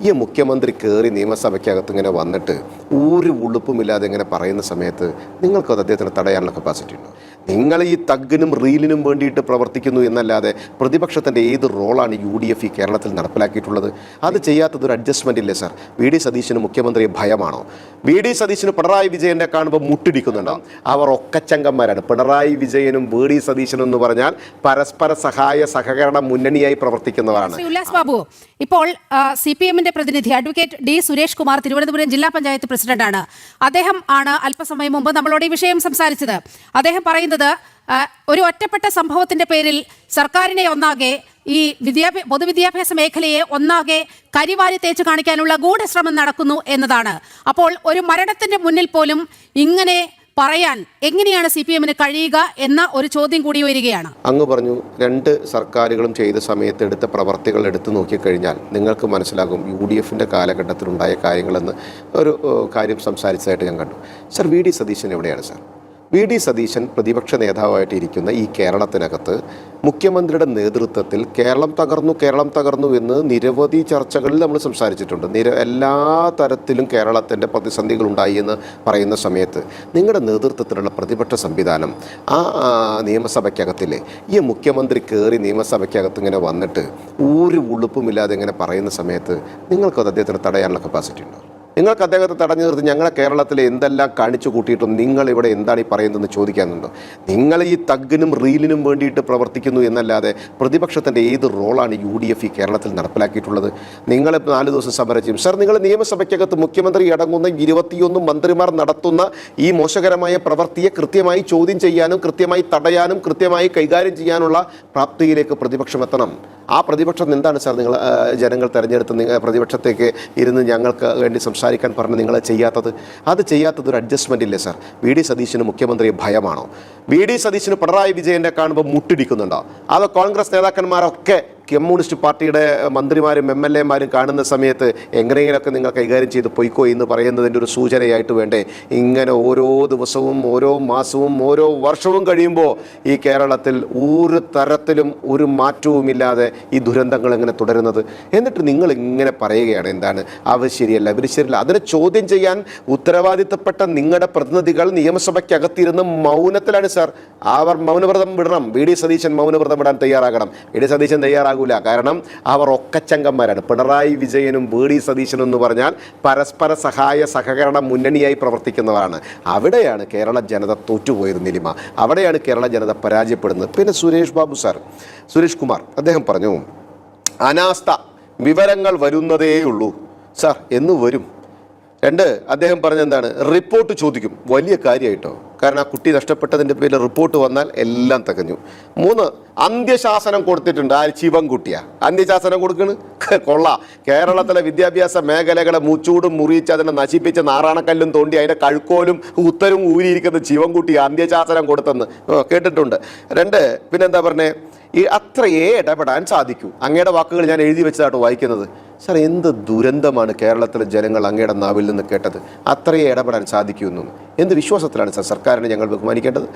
ഈ മുഖ്യമന്ത്രി കയറി നിയമസഭയ്ക്കകത്ത് ഇങ്ങനെ വന്നിട്ട് ഒരു ഉളുപ്പുമില്ലാതെ ഇങ്ങനെ പറയുന്ന സമയത്ത് നിങ്ങൾക്കത് അദ്ദേഹത്തിന് തടയാനുള്ള കപ്പാസിറ്റി ഉണ്ടോ? നിങ്ങൾ ഈ തഗ്ഗിനും റീലിനും വേണ്ടിയിട്ട് പ്രവർത്തിക്കുന്നു എന്നല്ലാതെ പ്രതിപക്ഷത്തിന്റെ ഏത് റോളാണ് യു ഡി എഫ് ഈ കേരളത്തിൽ നടപ്പിലാക്കിയിട്ടുള്ളത്? അത് ചെയ്യാത്തത് ഒരു അഡ്ജസ്റ്റ്മെന്റ് ഇല്ലേ സാർ വി ഡി സതീശന് മുഖ്യമന്ത്രിയെ ഭയമാണോ? വി ഡി സതീശന് പിണറായി വിജയനെ കാണുമ്പോൾ മുട്ടിടിക്കുന്നുണ്ടോ? അവർ ഒക്കച്ചങ്കന്മാരാണ് പിണറായി വിജയനും വി ഡി സതീശനും എന്ന് പറഞ്ഞാൽ പരസ്പര സഹായ സഹകരണ മുന്നണിയായി പ്രവർത്തിക്കുന്നവരാണ്. ഉല്ലാസ് ബാബു ഇപ്പോൾ സി പി എമ്മിന്റെ പ്രതിനിധി അഡ്വക്കേറ്റ് ഡി സുരേഷ് കുമാർ തിരുവനന്തപുരം ജില്ലാ പഞ്ചായത്ത് പ്രസിഡന്റാണ്. അദ്ദേഹം ആണ് അല്പസമയം മുമ്പ് നമ്മളോട് ഈ വിഷയം സംസാരിച്ചത്. അദ്ദേഹം പറയുന്നത് ആ, ഒരു ഒറ്റപ്പെട്ട സംഭവത്തിന്റെ പേരിൽ സർക്കാരിനെ ഒന്നാകെ ഈ വിദ്യാഭ്യാസ പൊതുവിദ്യാഭ്യാസ മേഖലയെ ഒന്നാകെ കരിവാരി തേച്ച് കാണിക്കാനുള്ള ഗൂഢശ്രമം നടക്കുന്നു എന്നതാണ്. അപ്പോൾ ഒരു മരണത്തിന്റെ മുന്നിൽ പോലും ഇങ്ങനെ പറയാൻ എങ്ങനെയാണ് സി പി എമ്മിന് കഴിയുക എന്ന ഒരു ചോദ്യം കൂടി വരികയാണ് അങ്ങ് പറഞ്ഞു രണ്ട് സർക്കാരുകളും ചെയ്ത സമയത്ത് എടുത്ത പ്രവർത്തികൾ എടുത്തു നോക്കിക്കഴിഞ്ഞാൽ നിങ്ങൾക്ക് മനസ്സിലാകും യു ഡി എഫിന്റെ കാലഘട്ടത്തിലുണ്ടായ കാര്യങ്ങളെന്ന് ഒരു കാര്യം സംസാരിച്ചതായിട്ട് ഞാൻ കണ്ടു. Sir we. ഡി. സതീശൻ എവിടെയാണ് സർ? വി ഡി സതീശൻ പ്രതിപക്ഷ നേതാവായിട്ടിരിക്കുന്ന ഈ കേരളത്തിനകത്ത് മുഖ്യമന്ത്രിയുടെ നേതൃത്വത്തിൽ കേരളം തകർന്നു കേരളം തകർന്നു എന്ന് നിരവധി ചർച്ചകളിൽ നമ്മൾ സംസാരിച്ചിട്ടുണ്ട്. നിര എല്ലാ തരത്തിലും കേരളത്തിന്റെ പ്രതിസന്ധികൾ ഉണ്ടായി എന്ന് പറയുന്ന സമയത്ത് നിങ്ങളുടെ നേതൃത്വത്തിലുള്ള പ്രതിപക്ഷ സംവിധാനം ആ നിയമസഭയ്ക്കകത്തില്ലേ ഈ മുഖ്യമന്ത്രി കയറി നിയമസഭയ്ക്കകത്ത് ഇങ്ങനെ വന്നിട്ട് ഒരു ഉളുപ്പുമില്ലാതെ ഇങ്ങനെ പറയുന്ന സമയത്ത് നിങ്ങൾക്കത് അദ്ദേഹത്തിന് തടയാനുള്ള കപ്പാസിറ്റി ഉണ്ടോ? നിങ്ങൾക്ക് അദ്ദേഹത്തെ തടഞ്ഞു നിർത്തി ഞങ്ങളെ കേരളത്തിൽ എന്തെല്ലാം കാണിച്ചു കൂട്ടിയിട്ടും നിങ്ങൾ ഇവിടെ എന്താണ് ഈ പറയുന്നതെന്ന് ചോദിക്കാനുണ്ടോ. നിങ്ങൾ ഈ തഗ്ഗിനും റീലിനും വേണ്ടിയിട്ട് പ്രവർത്തിക്കുന്നു എന്നല്ലാതെ പ്രതിപക്ഷത്തിന്റെ ഏത് റോളാണ് യു ഡി എഫ് ഈ കേരളത്തിൽ നടപ്പിലാക്കിയിട്ടുള്ളത്? നിങ്ങൾ നാല് ദിവസം സമരം ചെയ്യും. സാർ നിങ്ങൾ നിയമസഭയ്ക്കകത്ത് മുഖ്യമന്ത്രി അടങ്ങുന്ന ഇരുപത്തിയൊന്ന് മന്ത്രിമാർ നടത്തുന്ന ഈ മോശകരമായ പ്രവൃത്തിയെ കൃത്യമായി ചോദ്യം ചെയ്യാനും കൃത്യമായി തടയാനും കൃത്യമായി കൈകാര്യം ചെയ്യാനുള്ള പ്രാപ്തിയിലേക്ക് പ്രതിപക്ഷം എത്തണം. ആ പ്രതിപക്ഷം എന്താണ് സാർ നിങ്ങൾ ജനങ്ങൾ തെരഞ്ഞെടുത്ത് പ്രതിപക്ഷത്തേക്ക് ഇരുന്ന് ഞങ്ങൾക്ക് വേണ്ടി സംസാരിക്കാൻ പറഞ്ഞ് നിങ്ങളെ ചെയ്യാത്തത്? അത് ചെയ്യാത്തത് ഒരു അഡ്ജസ്റ്റ്മെന്റ് ഇല്ലേ സാർ വി ഡി സതീശന് മുഖ്യമന്ത്രിയെ ഭയമാണോ? വി ഡി സതീശന് പിണറായി വിജയനെ കാണുമ്പോൾ മുട്ടിടിക്കുന്നുണ്ടോ? അതോ കോൺഗ്രസ് നേതാക്കന്മാരൊക്കെ കമ്മ്യൂണിസ്റ്റ് പാർട്ടിയുടെ മന്ത്രിമാരും എം എൽ എമാരും കാണുന്ന സമയത്ത് എങ്ങനെയെങ്കിലൊക്കെ നിങ്ങൾ കൈകാര്യം ചെയ്ത് പൊയ്ക്കോ എന്ന് പറയുന്നതിന്റെ ഒരു സൂചനയായിട്ട് വേണ്ടേ? ഇങ്ങനെ ഓരോ ദിവസവും ഓരോ മാസവും ഓരോ വർഷവും കഴിയുമ്പോൾ ഈ കേരളത്തിൽ ഒരു തരത്തിലും ഒരു മാറ്റവുമില്ലാതെ ഈ ദുരന്തങ്ങൾ എങ്ങനെ തുടരുന്നത്? എന്നിട്ട് നിങ്ങൾ ഇങ്ങനെ പറയുകയാണ് എന്താണ്? അവർ ശരിയല്ല ഇവർ ശരിയല്ല. അതിനെ ചോദ്യം ചെയ്യാൻ ഉത്തരവാദിത്തപ്പെട്ട നിങ്ങളുടെ പ്രതിനിധികൾ നിയമസഭയ്ക്കകത്തിരുന്ന് മൗനത്തിലാണ് സാർ. അവർ മൗനവ്രതം വിടണം. വി. ഡി. സതീശൻ മൗനവ്രതം വിടാൻ തയ്യാറാകണം. വി. ഡി. സതീശൻ തയ്യാറാകൂല കാരണം അവർ ഒക്കച്ചങ്കന്മാരാണ്. പിണറായി വിജയനും വി ഡി സതീശനും എന്ന് പറഞ്ഞാൽ പരസ്പര സഹായ സഹകരണ മുന്നണിയായി പ്രവർത്തിക്കുന്നവരാണ്. അവിടെയാണ് കേരള ജനത തോറ്റുപോയത് നിലിമ. അവിടെയാണ് കേരള ജനത പരാജയപ്പെടുന്നത്. പിന്നെ സുരേഷ് ബാബു സാർ സുരേഷ് കുമാർ അദ്ദേഹം പറഞ്ഞു അനാസ്ഥ വിവരങ്ങൾ വരുന്നതേയുള്ളൂ സാർ എന്ന് വരും. രണ്ട് അദ്ദേഹം പറഞ്ഞെന്താണ്? റിപ്പോർട്ട് ചോദിക്കും. വലിയ കാര്യമായിട്ടോ? കാരണം ആ കുട്ടി നഷ്ടപ്പെട്ടതിന്റെ പേരിൽ റിപ്പോർട്ട് വന്നാൽ എല്ലാം തികഞ്ഞു. മൂന്ന് അന്ത്യശാസനം കൊടുത്തിട്ടുണ്ട്. ആ ശിവൻകുട്ടിയാ. അന്ത്യശാസനം കൊടുക്കണ്? കൊള്ള. കേരളത്തിലെ വിദ്യാഭ്യാസ മേഖലകളെ മുച്ചൂടും മുറിയിച്ച് അതിനെ നശിപ്പിച്ച് നാറാണക്കല്ലും തോണ്ടി അതിന്റെ കഴുക്കോലും ഉത്തരവും ഊരിയിരിക്കുന്ന ശിവൻകുട്ടി അന്ത്യശാസനം കൊടുത്തെന്ന് കേട്ടിട്ടുണ്ട്. രണ്ട് പിന്നെന്താ പറഞ്ഞേ? ഈ അത്രയേ ഇടപെടാൻ സാധിക്കൂ. അങ്ങയുടെ വാക്കുകൾ ഞാൻ എഴുതി വെച്ചതാട്ടോ വായിക്കുന്നത്. സാർ എന്ത് ദുരന്തമാണ് കേരളത്തിലെ ജനങ്ങൾ അങ്ങയുടെ നാവിൽ നിന്ന് കേട്ടത്? അത്രയേ ഇടപെടാൻ സാധിക്കുമെന്ന്. എന്ത് വിശ്വാസത്തിലാണ് സാർ സർക്കാരിനെ ഞങ്ങൾ ബഹുമാനിക്കേണ്ടത്?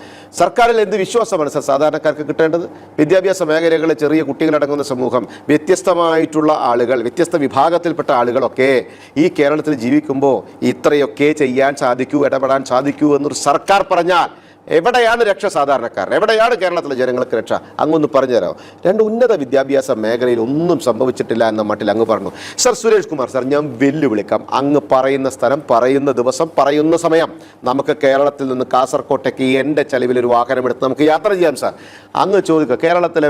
സർക്കാരിൽ എന്ത് വിശ്വാസമാണ് സാർ സാധാരണക്കാർക്ക് കിട്ടേണ്ടത്? വിദ്യാഭ്യാസ മേഖലകളിൽ ചെറിയ കുട്ടികളടങ്ങുന്ന സമൂഹം വ്യത്യസ്തമായിട്ടുള്ള ആളുകൾ വ്യത്യസ്ത വിഭാഗത്തിൽപ്പെട്ട ആളുകളൊക്കെ ഈ കേരളത്തിൽ ജീവിക്കുമ്പോൾ ഇത്രയൊക്കെ ചെയ്യാൻ സാധിക്കൂ ഇടപെടാൻ സാധിക്കൂ എന്നൊരു സർക്കാർ പറഞ്ഞാൽ എവിടെയാണ് രക്ഷ സാധാരണക്കാരൻ? എവിടെയാണ് കേരളത്തിലെ ജനങ്ങൾക്ക് രക്ഷ? അങ്ങൊന്ന് പറഞ്ഞുതരാമോ? രണ്ട് ഉന്നത വിദ്യാഭ്യാസ മേഖലയിൽ ഒന്നും സംഭവിച്ചിട്ടില്ല എന്ന മട്ടിൽ അങ്ങ് പറഞ്ഞു. സർ സുരേഷ് കുമാർ സർ ഞാൻ വെല്ലുവിളിക്കാം. അങ്ങ് പറയുന്ന സ്ഥലം പറയുന്ന ദിവസം പറയുന്ന സമയം. നമുക്ക് കേരളത്തിൽ നിന്ന് കാസർകോട്ടേക്ക് എന്റെ ചെലവിൽ ഒരു വാഹനം എടുത്ത് നമുക്ക് യാത്ര ചെയ്യാം സാർ. അങ്ങ് ചോദിക്കുക കേരളത്തിലെ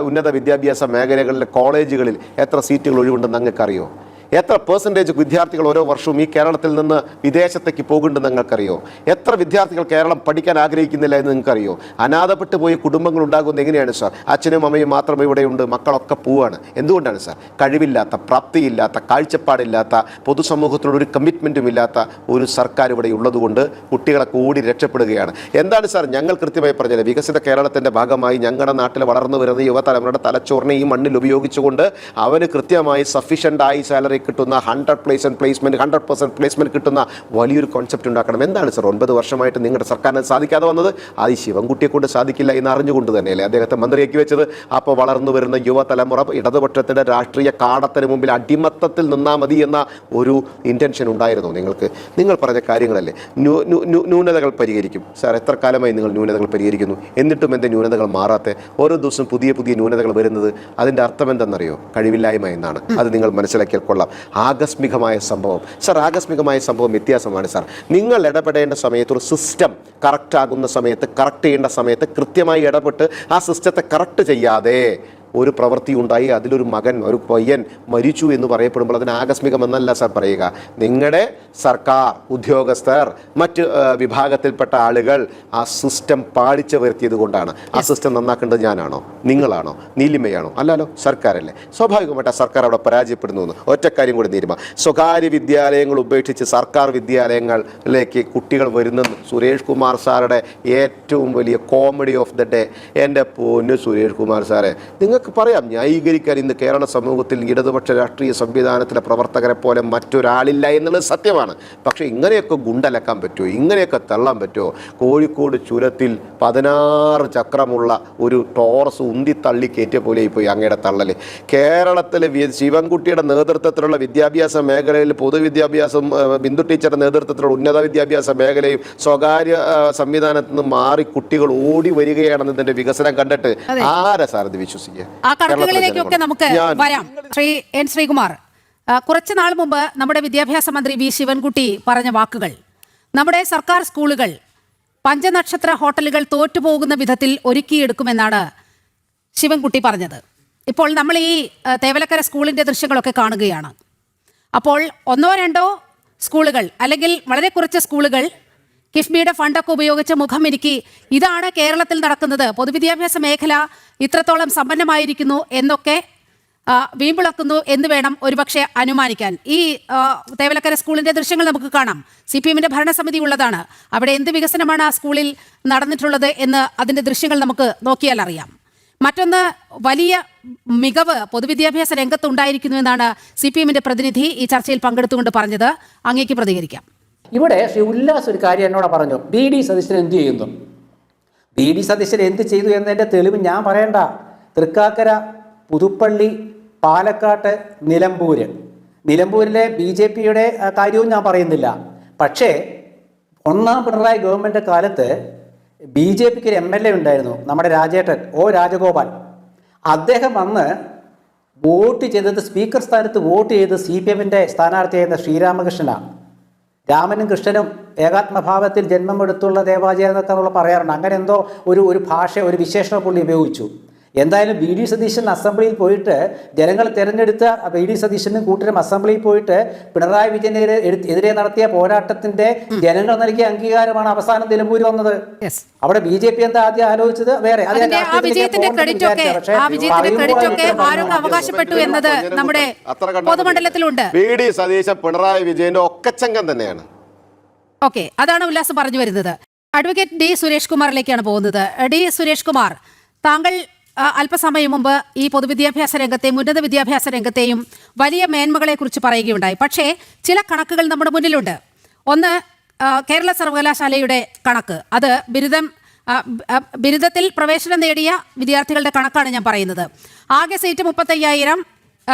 ഉന്നത വിദ്യാഭ്യാസ മേഖലകളിലെ കോളേജുകളിൽ എത്ര സീറ്റുകൾ ഒഴിവുണ്ടെന്ന് അങ്ങക്കറിയോ? എത്ര പെർസെന്റേജ് വിദ്യാർത്ഥികൾ ഓരോ വർഷവും ഈ കേരളത്തിൽ നിന്ന് വിദേശത്തേക്ക് പോകുന്നുണ്ടെന്ന് നിങ്ങൾക്കറിയോ? എത്ര വിദ്യാർത്ഥികൾ കേരളം പഠിക്കാൻ ആഗ്രഹിക്കുന്നില്ല എന്ന് നിങ്ങൾക്കറിയോ? അനാഥപ്പെട്ടു പോയി കുടുംബങ്ങൾ ഉണ്ടാകുന്നത് എങ്ങനെയാണ് സാർ? അച്ഛനും അമ്മയും മാത്രം ഇവിടെയുണ്ട് മക്കളൊക്കെ പോവാണ്. എന്തുകൊണ്ടാണ് സാർ? കഴിവില്ലാത്ത പ്രാപ്തിയില്ലാത്ത കാഴ്ചപ്പാടില്ലാത്ത പൊതുസമൂഹത്തിനോട് ഒരു കമ്മിറ്റ്മെന്റും ഇല്ലാത്ത ഒരു സർക്കാർ ഇവിടെ ഉള്ളതുകൊണ്ട് കുട്ടികളെ കൂടി രക്ഷപ്പെടുകയാണ്. എന്താണ് സാർ ഞങ്ങൾ കൃത്യമായി പറഞ്ഞത്? വികസിത കേരളത്തിന്റെ ഭാഗമായി ഞങ്ങളുടെ നാട്ടിൽ വളർന്നു വരുന്ന യുവതലമുറയുടെ തലച്ചോറിനെ ഈ മണ്ണിൽ ഉപയോഗിച്ചുകൊണ്ട് അവന് കൃത്യമായി സഫീഷ്യന്റായി സാലറി കിട്ടുന്ന hundred place and placement hundred percent placement കിട്ടുന്ന വലിയൊരു കോൺസെപ്റ്റ് ഉണ്ടാക്കണം. എന്താണ് സർ ഒൻപത് വർഷമായിട്ട് നിങ്ങളുടെ സർക്കാരിന് സാധിക്കാതെ വന്നത്? അത് ശിവൻകുട്ടിയെ കൊണ്ട് സാധിക്കില്ല എന്ന് അറിഞ്ഞുകൊണ്ട് തന്നെയല്ലേ അദ്ദേഹത്തെ മന്ത്രിയാക്കി വെച്ചത്? അപ്പോൾ വളർന്നു വരുന്ന യുവതലമുറ ഇടതുപക്ഷത്തിന്റെ രാഷ്ട്രീയ കാടത്തിന് മുമ്പിൽ അടിമത്തത്തിൽ നിന്നാൽ മതി എന്ന ഒരു ഇന്റൻഷൻ ഉണ്ടായിരുന്നു നിങ്ങൾക്ക്. നിങ്ങൾ പറഞ്ഞ കാര്യങ്ങളല്ലേ? ന്യൂ- ന്യൂ- ന്യൂ- ന്യൂനതകൾ പരിഹരിക്കും. സാർ എത്ര കാലമായി നിങ്ങൾ ന്യൂനതകൾ പരിഹരിക്കുന്നു? എന്നിട്ടും എന്റെ ന്യൂനതകൾ മാറാത്ത? ഓരോ ദിവസം പുതിയ പുതിയ ന്യൂനതകൾ വരുന്നത് അതിന്റെ അർത്ഥം എന്തെന്നറിയോ? കഴിവില്ലായ്മ എന്നാണ്. അത് നിങ്ങൾ മനസ്സിലാക്കിയാൽ കൊള്ളാം. ആകസ്മികമായ സംഭവം. സാർ ആകസ്മികമായ സംഭവം വ്യത്യാസമാണ് സാർ. നിങ്ങൾ ഇടപെടേണ്ട സമയത്ത് ഒരു സിസ്റ്റം കറക്റ്റ് ആകുന്ന സമയത്ത് കറക്റ്റ് ചെയ്യേണ്ട സമയത്ത് കൃത്യമായി ഇടപെട്ട് ആ സിസ്റ്റത്തെ കറക്റ്റ് ചെയ്യാതെ ഒരു പ്രവൃത്തി ഉണ്ടായി അതിലൊരു മകൻ ഒരു പയ്യൻ മരിച്ചു എന്ന് പറയപ്പെടുമ്പോൾ അതിന് ആകസ്മികമെന്നല്ല സാർ പറയുക. നിങ്ങളുടെ സർക്കാർ ഉദ്യോഗസ്ഥർ മറ്റ് വിഭാഗത്തിൽപ്പെട്ട ആളുകൾ ആ സിസ്റ്റം പാളിച്ച വരുത്തിയത് കൊണ്ടാണ്. ആ സിസ്റ്റം നന്നാക്കേണ്ടത് ഞാനാണോ? നിങ്ങളാണോ? നീലിമയാണോ? അല്ലല്ലോ സർക്കാരല്ലേ. സ്വാഭാവികമായിട്ട് ആ സർക്കാർ അവിടെ പരാജയപ്പെടുന്നു എന്ന് ഒറ്റ കാര്യം കൂടി തീരുമാനം സ്വകാര്യ വിദ്യാലയങ്ങൾ ഉപേക്ഷിച്ച് സർക്കാർ വിദ്യാലയങ്ങളിലേക്ക് കുട്ടികൾ വരുന്നെന്ന് സുരേഷ് കുമാർ സാറുടെ ഏറ്റവും വലിയ കോമഡി ഓഫ് ദ ഡേ എന്റെ പൊന്നു സുരേഷ് കുമാർ സാറേ നിങ്ങൾക്ക് പറയാം ന്യായീകരിക്കാൻ ഇന്ന് കേരള സമൂഹത്തിൽ ഇടതുപക്ഷ രാഷ്ട്രീയ സംവിധാനത്തിലെ പ്രവർത്തകരെ പോലെ മറ്റൊരാളില്ല എന്നുള്ളത് സത്യമാണ്. പക്ഷേ ഇങ്ങനെയൊക്കെ ഗുണ്ടലക്കാൻ പറ്റുമോ? ഇങ്ങനെയൊക്കെ തള്ളാൻ പറ്റുമോ? കോഴിക്കോട് ചുരത്തിൽ പതിനാറ് ചക്രമുള്ള ഒരു ടോറസ് ഉന്തി തള്ളി കയറ്റിയ പോലെ പോയി അങ്ങയുടെ തള്ളൽ കേരളത്തിലെ ശിവൻകുട്ടിയുടെ നേതൃത്വത്തിലുള്ള വിദ്യാഭ്യാസ മേഖലയിൽ പൊതുവിദ്യാഭ്യാസം ബിന്ദു ടീച്ചറുടെ നേതൃത്വത്തിലുള്ള ഉന്നത വിദ്യാഭ്യാസ മേഖലയും സ്വകാര്യ സംവിധാനത്തിൽ നിന്ന് മാറി കുട്ടികൾ ഓടി വരികയാണെന്ന് ഇതിന്റെ വികസനം കണ്ടിട്ട് ആരെ സാർ ഇത് വിശ്വസിക്കുക? ആ കണക്കുകളിലേക്കൊക്കെ നമുക്ക് വരാം. ശ്രീ എൻ ശ്രീകുമാർ കുറച്ചു നാൾ മുമ്പ് നമ്മുടെ വിദ്യാഭ്യാസ മന്ത്രി വി ശിവൻകുട്ടി പറഞ്ഞ വാക്കുകൾ നമ്മുടെ സർക്കാർ സ്കൂളുകൾ പഞ്ചനക്ഷത്ര ഹോട്ടലുകൾ തോറ്റുപോകുന്ന വിധത്തിൽ ഒരുക്കിയെടുക്കുമെന്നാണ് ശിവൻകുട്ടി പറഞ്ഞത്. ഇപ്പോൾ നമ്മൾ ഈ തേവലക്കര സ്കൂളിന്റെ ദൃശ്യങ്ങളൊക്കെ കാണുകയാണ്. അപ്പോൾ ഒന്നോ രണ്ടോ സ്കൂളുകൾ അല്ലെങ്കിൽ വളരെ കുറച്ച് സ്കൂളുകൾ കിഫ്ബിയുടെ ഫണ്ടൊക്കെ ഉപയോഗിച്ച് മുഖമിനുക്കി ഇതാണ് കേരളത്തിൽ നടക്കുന്നത്. പൊതുവിദ്യാഭ്യാസ മേഖല ഇത്രത്തോളം സമ്പന്നമായിരിക്കുന്നു എന്നൊക്കെ വീമ്പിളക്കുന്നു എന്ന് വേണം ഒരുപക്ഷെ അനുമാനിക്കാൻ. ഈ തേവലക്കര സ്കൂളിന്റെ ദൃശ്യങ്ങൾ നമുക്ക് കാണാം. സി പി എമ്മിന്റെ ഭരണസമിതി ഉള്ളതാണ്. അവിടെ എന്ത് വികസനമാണ് ആ സ്കൂളിൽ നടന്നിട്ടുള്ളത് എന്ന് അതിന്റെ ദൃശ്യങ്ങൾ നമുക്ക് നോക്കിയാൽ അറിയാം. മറ്റൊന്ന് വലിയ മികവ് പൊതുവിദ്യാഭ്യാസ രംഗത്ത് ഉണ്ടായിരിക്കുന്നു എന്നാണ് സി പി പ്രതിനിധി ഈ ചർച്ചയിൽ പങ്കെടുത്തുകൊണ്ട് പറഞ്ഞത്. അങ്ങേക്ക് പ്രതികരിക്കാം. ഇവിടെ ശ്രീ ഉല്ലാസ് ഒരു കാര്യം എന്നോട് പറഞ്ഞു. ബി ഡി സതീശൻ എന്ത് ചെയ്യുന്നു? ബി ഡി സതീശൻ എന്ത് ചെയ്തു എന്നതിന്റെ തെളിവ് ഞാൻ പറയണ്ട. തൃക്കാക്കര പുതുപ്പള്ളി പാലക്കാട്ട് നിലമ്പൂർ നിലമ്പൂരിലെ ബി ജെ പിയുടെ കാര്യവും ഞാൻ പറയുന്നില്ല. പക്ഷേ ഒന്നാം പിണറായി ഗവൺമെന്റ് കാലത്ത് ബി ജെ പിക്ക് ഒരു എം എൽ എ ഉണ്ടായിരുന്നു. നമ്മുടെ രാജേട്ടൻ ഒ രാജഗോപാൽ. അദ്ദേഹം വന്ന് വോട്ട് ചെയ്തത് സ്പീക്കർ സ്ഥാനത്ത് വോട്ട് ചെയ്ത് സി പി എമ്മിന്റെ സ്ഥാനാർത്ഥിയായിരുന്ന ശ്രീരാമകൃഷ്ണനാണ് രാമനും കൃഷ്ണനും ഏകാത്മഭാവത്തിൽ ജന്മമെടുത്തുള്ള ദേവാചാരം എന്നൊക്കെ നമ്മൾ പറയാറുണ്ട്. അങ്ങനെ എന്തോ ഒരു ഒരു ഭാഷ ഒരു വിശേഷണ പുള്ളി ഉപയോഗിച്ചു. എന്തായാലും ബി ഡി സതീശൻ അസംബ്ലിയിൽ പോയിട്ട് ജനങ്ങൾ തിരഞ്ഞെടുത്ത ബി ഡി സതീശനും കൂട്ടരും അസംബ്ലിയിൽ പോയിട്ട് പിണറായി വിജയനെതിരെ എതിരെ നടത്തിയ പോരാട്ടത്തിന്റെ ജനങ്ങൾ നൽകിയ അംഗീകാരമാണ് അവസാനം നിലമ്പൂര് വന്നത്. അവിടെ ബി ജെ പി എന്താ ആദ്യം ആലോചിച്ചത്? വേറെ അത് അതിന്റെ ആ വിജയത്തിന്റെ ക്രെഡിറ്റ് ഒക്കെ വിചാരിച്ചതാ. ആ വിജയത്തിന്റെ ക്രെഡിറ്റ് ഒക്കെ ഇത്രയും അവകാശപ്പെട്ടു എന്നത് നമ്മുടെ. പൊതുമണ്ഡലത്തിലുണ്ട്. വി ഡി സതീശൻ പിണറായി വിജയന്റെ ഒക്കച്ചങ്കം തന്നെയാണ്. ഓക്കെ അതാണ് ഉല്ലാസ് പറഞ്ഞു വരുന്നത്. അഡ്വക്കേറ്റ് ഡി സുരേഷ് കുമാറിലേക്കാണ് പോകുന്നത്. ഡി സുരേഷ് കുമാർ താങ്കൾ അല്പസമയം മുമ്പ് ഈ പൊതുവിദ്യാഭ്യാസ രംഗത്തെയും ഉന്നത വിദ്യാഭ്യാസ രംഗത്തെയും വലിയ മേന്മകളെ കുറിച്ച് പറയുകയുണ്ടായി. പക്ഷേ ചില കണക്കുകൾ നമ്മുടെ മുന്നിലുണ്ട്. ഒന്ന് കേരള സർവകലാശാലയുടെ കണക്ക്. അത് ബിരുദം ബിരുദത്തിൽ പ്രവേശനം നേടിയ വിദ്യാർത്ഥികളുടെ കണക്കാണ് ഞാൻ പറയുന്നത്. ആകെ സീറ്റ് മുപ്പത്തയ്യായിരം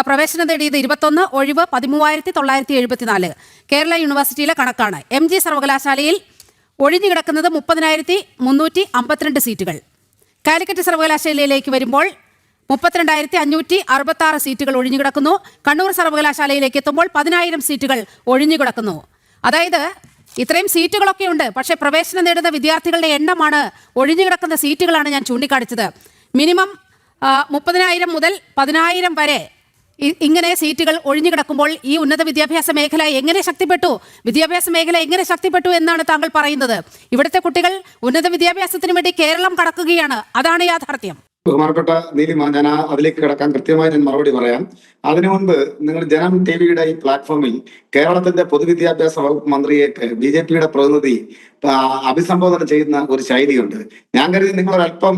പ്രവേശനം നേടിയത് ഇരുപത്തൊന്ന് ഒഴിവ് പതിമൂവായിരത്തി തൊള്ളായിരത്തി എഴുപത്തിനാല് കേരള യൂണിവേഴ്സിറ്റിയിലെ കണക്കാണ്. എം ജി സർവകലാശാലയിൽ ഒഴിഞ്ഞു കിടക്കുന്നത് മുപ്പതിനായിരത്തി മുന്നൂറ്റി അമ്പത്തിരണ്ട് സീറ്റുകൾ. കാലിക്കറ്റ് സർവകലാശാലയിലേക്ക് വരുമ്പോൾ മുപ്പത്തിരണ്ടായിരത്തി അഞ്ഞൂറ്റി അറുപത്തി ആറ് സീറ്റുകൾ ഒഴിഞ്ഞു കിടക്കുന്നു കണ്ണൂർ സർവകലാശാലയിലേക്ക് എത്തുമ്പോൾ പതിനായിരം സീറ്റുകൾ ഒഴിഞ്ഞു കിടക്കുന്നു അതായത് ഇത്രയും സീറ്റുകളൊക്കെ ഉണ്ട്. പക്ഷേ പ്രവേശനം നേടുന്ന വിദ്യാർത്ഥികളുടെ എണ്ണമാണ് ഒഴിഞ്ഞു കിടക്കുന്ന സീറ്റുകളാണ് ഞാൻ ചൂണ്ടിക്കാണിച്ചത്. മിനിമം മുപ്പതിനായിരം മുതൽ പതിനായിരം വരെ ഇങ്ങനെ സീറ്റുകൾ ഒഴിഞ്ഞു കിടക്കുമ്പോൾ ഈ ഉന്നത വിദ്യാഭ്യാസ മേഖല എങ്ങനെ ശക്തിപ്പെട്ടു? വിദ്യാഭ്യാസ മേഖല എങ്ങനെ ശക്തിപ്പെട്ടു എന്നാണ് താങ്കൾ പറയുന്നത്. ഇവിടുത്തെ കുട്ടികൾ ഉന്നത വിദ്യാഭ്യാസത്തിന് വേണ്ടി കേരളം കടക്കുകയാണ്. അതാണ് യാഥാർത്ഥ്യം. ബഹുമാനപ്പെട്ട നീലിമ ഞാൻ അതിലേക്ക് കിടക്കാൻ കൃത്യമായി ഞാൻ മറുപടി പറയാം. അതിനു മുൻപ് നിങ്ങൾ ജനം ടി വിയുടെ ഈ പ്ലാറ്റ്ഫോമിൽ കേരളത്തിന്റെ പൊതുവിദ്യാഭ്യാസ വകുപ്പ് മന്ത്രിയെ ബി ജെ പിയുടെ പ്രതിനിധി അഭിസംബോധന ചെയ്യുന്ന ഒരു ശൈലിയുണ്ട്. ഞാൻ കരുതി നിങ്ങൾ ഒരല്പം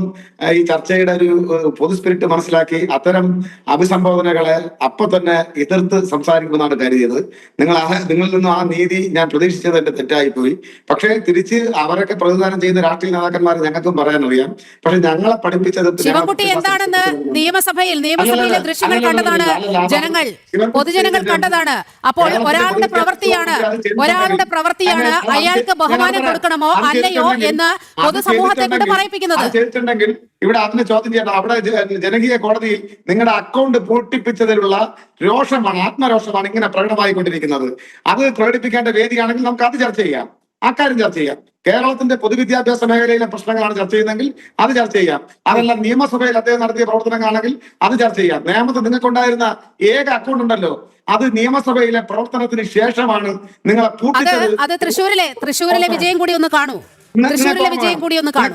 ഈ ചർച്ചയുടെ ഒരു പൊതു സ്പിരിറ്റ് മനസ്സിലാക്കി അത്തരം അഭിസംബോധനകളെ അപ്പൊ തന്നെ എതിർത്ത് സംസാരിക്കുമെന്നാണ് കരുതിയത്. നിങ്ങൾ നിങ്ങളിൽ നിന്നും ആ നീതി ഞാൻ പ്രതീക്ഷിച്ചത് എന്റെ തെറ്റായിപ്പോയി പക്ഷേ തിരിച്ച് അവരൊക്കെ പ്രതിദാനം ചെയ്യുന്ന രാഷ്ട്രീയ നേതാക്കന്മാർ ഞങ്ങൾക്കും പറയാനറിയാം. പക്ഷെ ഞങ്ങളെ പഠിപ്പിച്ചത് ശിവൻകുട്ടി എന്താണെന്ന് നിയമസഭയിൽ നിയമസഭയിലെ ദൃശ്യങ്ങൾ കണ്ടതാണ് ജനങ്ങൾ. പൊതുജനങ്ങൾ കണ്ടതാണ്. അപ്പോൾ ഒരാളുടെ പ്രവൃത്തിയാണ് ഒരാളുടെ പ്രവൃത്തിയാണ് അയാൾക്ക് ബഹുമാനം കൊടുക്കണമോ അല്ലയോ എന്ന് പൊതുസമൂഹത്തെ കൊണ്ട് പറയിപ്പിക്കുന്നത്. ഇവിടെ അതിന് ചോദ്യം ചെയ്യണം അവിടെ ജനകീയ കോടതിയിൽ നിങ്ങളുടെ അക്കൗണ്ട് പൂട്ടിപ്പിച്ചതിലുള്ള രോഷമാണ് ആത്മരോഷമാണ് ഇങ്ങനെ പ്രകടമായിക്കൊണ്ടിരിക്കുന്നത്. അത് പ്രകടിപ്പിക്കേണ്ട വേദിയാണെങ്കിൽ നമുക്ക് അത് ചർച്ച ചെയ്യാം. ആ കാര്യം ചർച്ച ചെയ്യാം. കേരളത്തിന്റെ പൊതുവിദ്യാഭ്യാസ മേഖലയിലെ പ്രശ്നങ്ങളാണ് ചർച്ച ചെയ്യുന്നതെങ്കിൽ അത് ചർച്ച ചെയ്യാം. അതെല്ലാം നിയമസഭയിൽ അദ്ദേഹം നടത്തിയ പ്രവർത്തനങ്ങളാണെങ്കിൽ അത് ചർച്ച ചെയ്യാം. നിയമത്തിൽ നിങ്ങൾക്കുണ്ടായിരുന്ന ഏക അക്കൗണ്ട് ഉണ്ടല്ലോ. അത് നിയമസഭയിലെ പ്രവർത്തനത്തിന് ശേഷമാണ് നിങ്ങളെ അത് പൂട്ടിച്ചത്. അത് തൃശ്ശൂരിലെ തൃശ്ശൂരിലെ വിജയം കൂടി ഒന്ന് കാണൂ. തൃശ്ശൂരിലെ വിജയം കൂടി ഒന്ന് കാണൂ.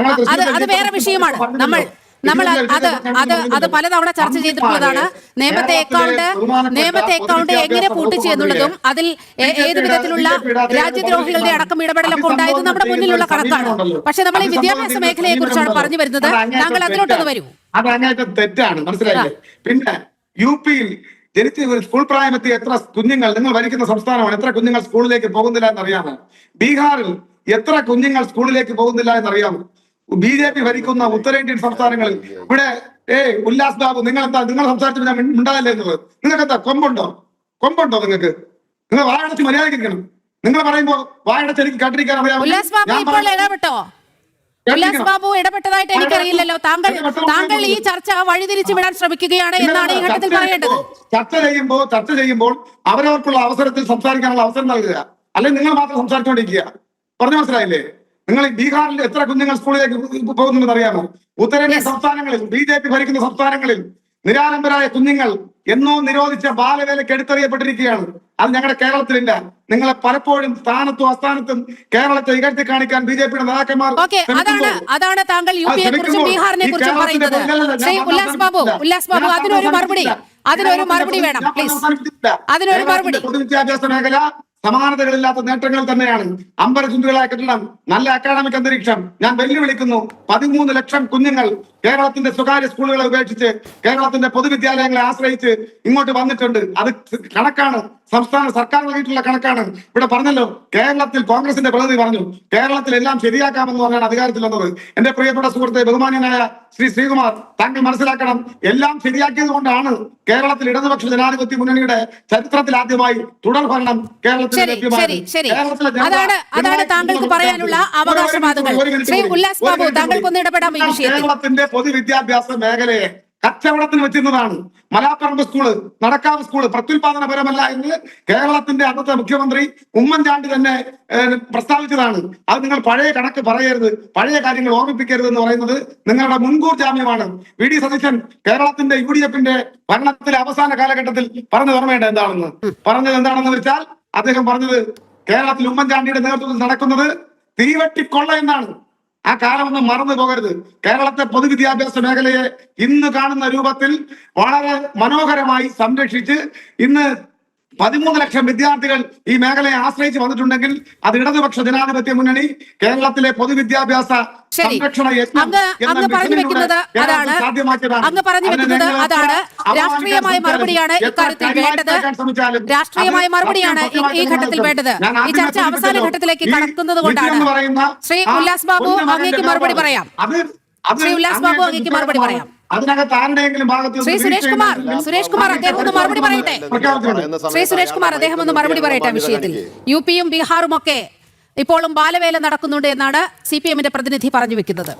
അത് അത് വേറെ വിഷയമാണ്. നമ്മൾ നമ്മൾ അത് അത് അത് പലതവണ ചർച്ച ചെയ്തിട്ടുള്ളതാണ്. നിയമത്തെ അക്കൗണ്ട് നിയമത്തെ അക്കൗണ്ട് എങ്ങനെ പൂട്ടിച്ചു എന്നുള്ളതും അതിൽ ഏത് വിധത്തിലുള്ള രാജ്യദ്രോഹികളുടെ അടക്കം ഇടപെടലൊക്കെ ഉണ്ടായത് നമ്മുടെ മുന്നിലുള്ള കണക്കാണ്. പക്ഷെ നമ്മൾ ഈ വിദ്യാഭ്യാസ മേഖലയെ കുറിച്ചാണ് പറഞ്ഞു വരുന്നത് താങ്കൾ അതിലോട്ടൊന്ന് വരൂ. അത് അങ്ങേറ്റം തെറ്റാണ്. മനസ്സിലായില്ലേ? പിന്നെ യു പിയിൽ ജനിച്ച് ഒരു സ്കൂൾ പ്രായമെത്തിയ എത്ര കുഞ്ഞുങ്ങൾ നിങ്ങൾ ഭരിക്കുന്ന സംസ്ഥാനമാണ്? എത്ര കുഞ്ഞുങ്ങൾ സ്കൂളിലേക്ക് പോകുന്നില്ല എന്നറിയാമോ? ബീഹാറിൽ എത്ര കുഞ്ഞുങ്ങൾ സ്കൂളിലേക്ക് പോകുന്നില്ല എന്നറിയാമോ? ബി ജെ പി ഭരിക്കുന്ന ഉത്തരേന്ത്യൻ സംസ്ഥാനങ്ങളിൽ ഇവിടെ ഏ ഉല്ലാസ് ബാബു നിങ്ങൾ എന്താ നിങ്ങൾ സംസാരിച്ചപ്പോൾ ഞാൻ ഉണ്ടാകില്ല എന്നുള്ളത്? നിങ്ങൾക്ക് എന്താ കൊമ്പുണ്ടോ? കൊമ്പുണ്ടോ നിങ്ങൾക്ക്? നിങ്ങൾ വായടച്ച് മര്യാദയ്ക്കണം നിങ്ങൾ പറയുമ്പോ വായടച്ച് എനിക്ക് കണ്ടിരിക്കാൻ അറിയാമോ ഉല്ലാസ് ബാബു ഇടപെട്ടതായിട്ട് എനിക്കറിയില്ലല്ലോ. താങ്കൾ താങ്കൾ ഈ ചർച്ച വഴിതിരിച്ചു വിടാൻ ശ്രമിക്കുകയാണ് എന്നാണ് ഈ ഘട്ടത്തിൽ പറയേണ്ടത്. ചർച്ച ചെയ്യുമ്പോൾ ചർച്ച ചെയ്യുമ്പോൾ അവരവർക്കുള്ള അവസരത്തിൽ സംസാരിക്കാനുള്ള അവസരം നൽകുക. അല്ലെങ്കിൽ നിങ്ങൾ മാത്രം സംസാരിച്ചുകൊണ്ടിരിക്കുക. പറഞ്ഞു മനസ്സിലായില്ലേ? നിങ്ങൾ ബീഹാറിൽ എത്ര കുഞ്ഞുങ്ങൾ സ്കൂളിലേക്ക് പോകുന്നുണ്ടെന്ന് അറിയാമോ? ഉത്തരേന്ത്യ സംസ്ഥാനങ്ങളിൽ ബി ജെ പി ഭരിക്കുന്ന സംസ്ഥാനങ്ങളിൽ നിരാലംബരായ കുഞ്ഞുങ്ങൾ എന്നോ നിരോധിച്ച ബാലവേലയ്ക്ക് എടുത്തറിയപ്പെട്ടിരിക്കുകയാണ്. അത് ഞങ്ങളുടെ കേരളത്തിലില്ല. നിങ്ങളെ പലപ്പോഴും സ്ഥാനത്തും അസ്ഥാനത്തും കേരളത്തെ ഇകഴ്ത്തി കാണിക്കാൻ ബി ജെ പിയുടെ നേതാക്കന്മാർ അതാണ് അതാണ് താങ്കൾ യു അത് പിയെ കുറിച്ചും ബീഹാറിനെ കുറിച്ചും പറയുന്നത്. ഉല്ലാസ് ബാബു. ഉല്ലാസ് ബാബു അതിനൊരു മറുപടി. അതിനൊരു മറുപടി. വേണം പ്ലീസ്. അതിനൊരു മറുപടി. പൊതുവിദ്യാഭ്യാസ മേഖല സമാനതകളില്ലാത്ത നേട്ടങ്ങൾ തന്നെയാണ് അമ്പരചുണ്ടുകളായ കെട്ടിടം നല്ല അക്കാഡമിക് അന്തരീക്ഷം. ഞാൻ വെല്ലുവിളിക്കുന്നു പതിമൂന്ന് ലക്ഷം കുഞ്ഞുങ്ങൾ കേരളത്തിന്റെ സ്വകാര്യ സ്കൂളുകളെ ഉപേക്ഷിച്ച് കേരളത്തിന്റെ പൊതുവിദ്യാലയങ്ങളെ ആശ്രയിച്ച് ഇങ്ങോട്ട് വന്നിട്ടുണ്ട്. അത് കണക്കാണ്. സംസ്ഥാന സർക്കാർ നൽകിയിട്ടുള്ള കണക്കാണ്. ഇവിടെ പറഞ്ഞല്ലോ കേരളത്തിൽ കോൺഗ്രസിന്റെ പ്രതിനിധി പറഞ്ഞു കേരളത്തിൽ എല്ലാം ശരിയാക്കാമെന്ന് പറഞ്ഞാണ് അധികാരത്തിൽ വന്നത്. എന്റെ പ്രിയപ്പെട്ട സുഹൃത്തെ ബഹുമാന്യനായ ശ്രീ ശ്രീകുമാർ താങ്കൾ മനസ്സിലാക്കണം എല്ലാം ശരിയാക്കിയത് കൊണ്ടാണ് കേരളത്തിൽ ഇടതുപക്ഷ ജനാധിപത്യ മുന്നണിയുടെ ചരിത്രത്തിൽ ആദ്യമായി തുടർ ഭരണം കേരളത്തിൽ അതാണ് അതാണ് താങ്കൾക്ക് പറയാനുള്ള അവകാശവാദങ്ങൾ. ശ്രീ ഉല്ലാസ് ബാബു താങ്കൾക്കൊന്ന് കേരളത്തിന്റെ പൊതുവിദ്യാഭ്യാസ മേഖലയെ കച്ചവടത്തിന് വെച്ചിരുന്നതാണ്. മലാപ്പറമ്പ് സ്കൂൾ നടക്കാവ് സ്കൂൾ പ്രത്യുൽപാദനപരമല്ല എന്ന് കേരളത്തിന്റെ അന്നത്തെ മുഖ്യമന്ത്രി ഉമ്മൻചാണ്ടി തന്നെ പ്രസ്താവിച്ചതാണ്. അത് നിങ്ങൾ പഴയ കണക്ക് പറയരുത് പഴയ കാര്യങ്ങൾ ഓർമ്മിപ്പിക്കരുത് എന്ന് പറയുന്നത് നിങ്ങളുടെ മുൻകൂർ ജാമ്യമാണ്. വി. ഡി. സതീശൻ കേരളത്തിന്റെ യു ഡി എഫിന്റെ ഭരണത്തിലെ അവസാന കാലഘട്ടത്തിൽ പറഞ്ഞു ഓർമ്മയുണ്ട് എന്താണെന്ന്? പറഞ്ഞത് എന്താണെന്ന് വെച്ചാൽ അദ്ദേഹം പറഞ്ഞത് കേരളത്തിൽ ഉമ്മൻചാണ്ടിയുടെ നേതൃത്വത്തിൽ നടക്കുന്നത് തീവട്ടിക്കൊള്ള എന്നാണ്. ആ കാലമൊന്നും മറന്നു പോകരുത്. കേരളത്തെ പൊതുവിദ്യാഭ്യാസ മേഖലയെ ഇന്ന് കാണുന്ന രൂപത്തിൽ വളരെ മനോഹരമായി സംരക്ഷിച്ച് ഇന്ന് പതിമൂന്ന് ലക്ഷം വിദ്യാർത്ഥികൾ ഈ മേഖലയെ ആശ്രയിച്ച് വന്നിട്ടുണ്ടെങ്കിൽ അത് ഇടതുപക്ഷ ജനാധിപത്യ മുന്നണി കേരളത്തിലെ പൊതുവിദ്യാഭ്യാസ അങ്ങ് പറഞ്ഞു വെക്കുന്നത് അതാണ്. രാഷ്ട്രീയമായ മറുപടിയാണ് ഇക്കാര്യത്തിൽ വേണ്ടത്. രാഷ്ട്രീയമായ മറുപടിയാണ് ഈ- ഘട്ടത്തിൽ വേണ്ടത്. ഈ ചർച്ച അവസാന ഘട്ടത്തിലേക്ക് കടക്കുന്നത് കൊണ്ടാണ്. ശ്രീ ഉല്ലാസ് ബാബു അങ്ങേക്ക് മറുപടി പറയാം. ശ്രീ ഉല്ലാസ് ബാബു അങ്ങേക്ക് മറുപടി പറയാം. അതിനകത്ത് ആരുടെയെങ്കിലും ഭാഗത്ത് ശ്രീ സുരേഷ് കുമാർ സുരേഷ് കുമാർ അദ്ദേഹം ഒന്ന് മറുപടി പറയട്ടെ. ശ്രീ സുരേഷ് കുമാർ അദ്ദേഹം ഒന്ന് മറുപടി പറയട്ടെ വിഷയത്തിൽ. യു പിയും ബീഹാറും ഒക്കെ ഇപ്പോഴും ബാലവേല നടക്കുന്നുണ്ട് എന്നാണ് സി പി എമ്മിന്റെ പ്രതിനിധി പറഞ്ഞു വെക്കുന്നത്.